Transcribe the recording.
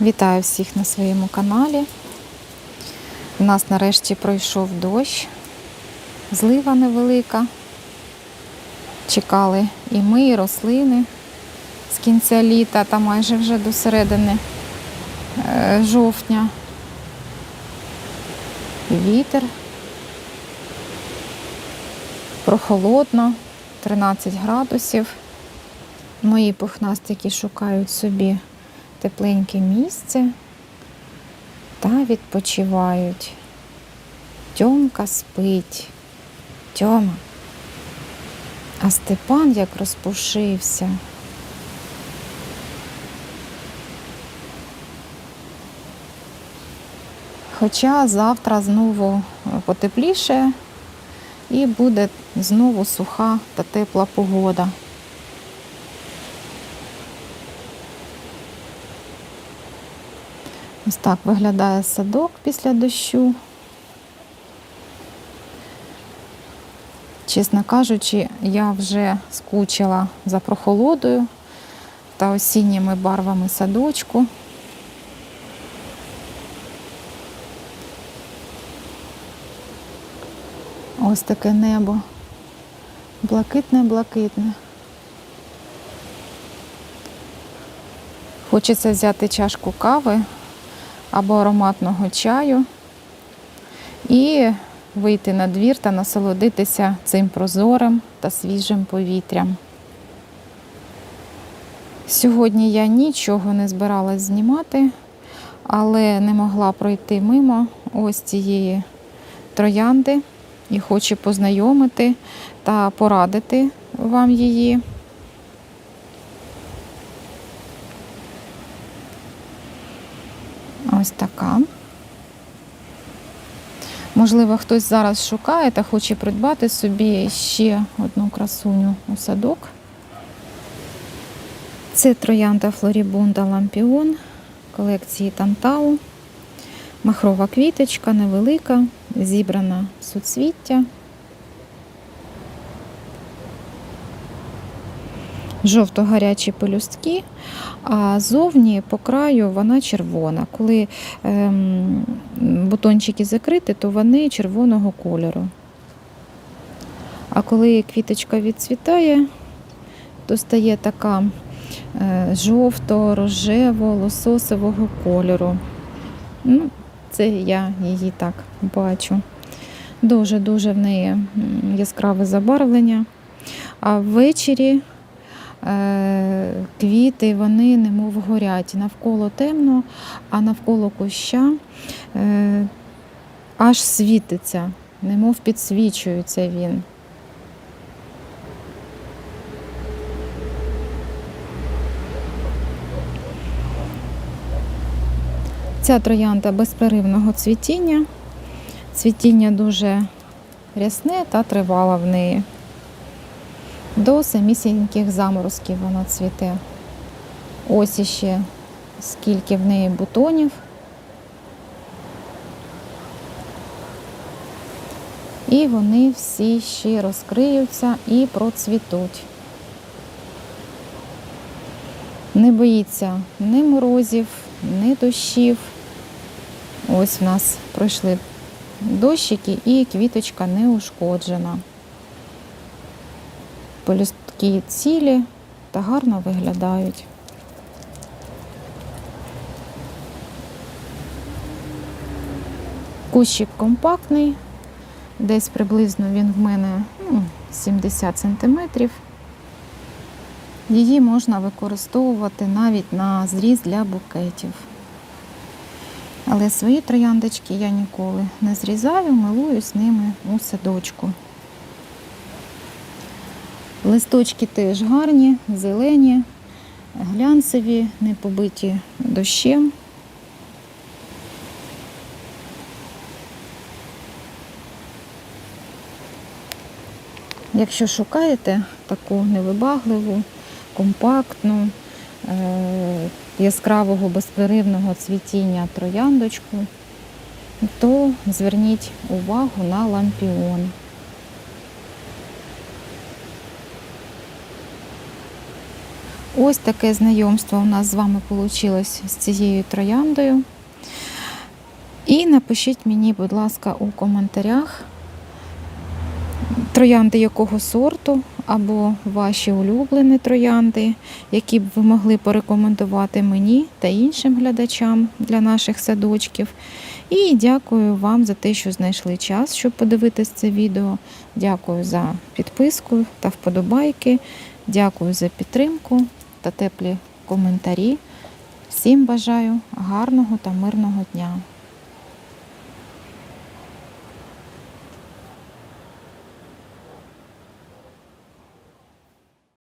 Вітаю всіх на своєму каналі. У нас нарешті пройшов дощ, злива невелика. Чекали і ми, і рослини з кінця літа та майже вже до середини е, жовтня. Вітер. Прохолодно, 13 градусів. Мої пухнастики шукають собі тепленьке місце та відпочивають. Тьомка спить. Тьома. А Степан як розпушився. Хоча завтра знову потепліше і буде знову суха та тепла погода. Ось так виглядає садок після дощу. Чесно кажучи, я вже скучила за прохолодою та осінніми барвами садочку. Ось таке небо. Блакитне-блакитне. Хочеться взяти чашку кави або ароматного чаю і вийти на двір та насолодитися цим прозорим та свіжим повітрям. Сьогодні я нічого не збиралась знімати, але не могла пройти мимо ось цієї троянди і хочу познайомити та порадити вам її. Ось така. Можливо, хтось зараз шукає та хоче придбати собі ще одну красуню у садок. Це троянда Флорібунда Лампіон колекції Тантау. Махрова квіточка невелика, зібрана суцвіття. Жовто-гарячі пелюстки, а зовні по краю вона червона. Коли ем, бутончики закриті, то вони червоного кольору. А коли квіточка відцвітає, то стає така е, жовто-рожево-лососового кольору. Ну, це я її так бачу. Дуже-дуже в неї яскраве забарвлення. А ввечері квіти, вони немов горять. Навколо темно, а навколо куща е, аж світиться, немов підсвічується він. Ця троянда безперервного цвітіння. Цвітіння дуже рясне та тривала в неї. До самісіньких заморозків вона цвіте. Ось іще скільки в неї бутонів. І вони всі ще розкриються і процвітуть. Не боїться ні морозів, ні дощів. Ось в нас пройшли дощики і квіточка не ушкоджена. Полюстки цілі та гарно виглядають. Кущик компактний, десь приблизно він в мене ну, 70 сантиметрів. Її можна використовувати навіть на зріз для букетів. Але свої трояндочки я ніколи не зрізаю, милуюсь ними у садочку. Листочки теж гарні, зелені, глянцеві, не побиті дощем. Якщо шукаєте таку невибагливу, компактну, е, яскравого безперервного цвітіння трояндочку, то зверніть увагу на лампіон. Ось таке знайомство у нас з вами вийшло з цією трояндою. І напишіть мені, будь ласка, у коментарях, троянди якого сорту, або ваші улюблені троянди, які б ви могли порекомендувати мені та іншим глядачам для наших садочків. І дякую вам за те, що знайшли час, щоб подивитись це відео. Дякую за підписку та вподобайки. Дякую за підтримку та теплі коментарі. Всім бажаю гарного та мирного дня.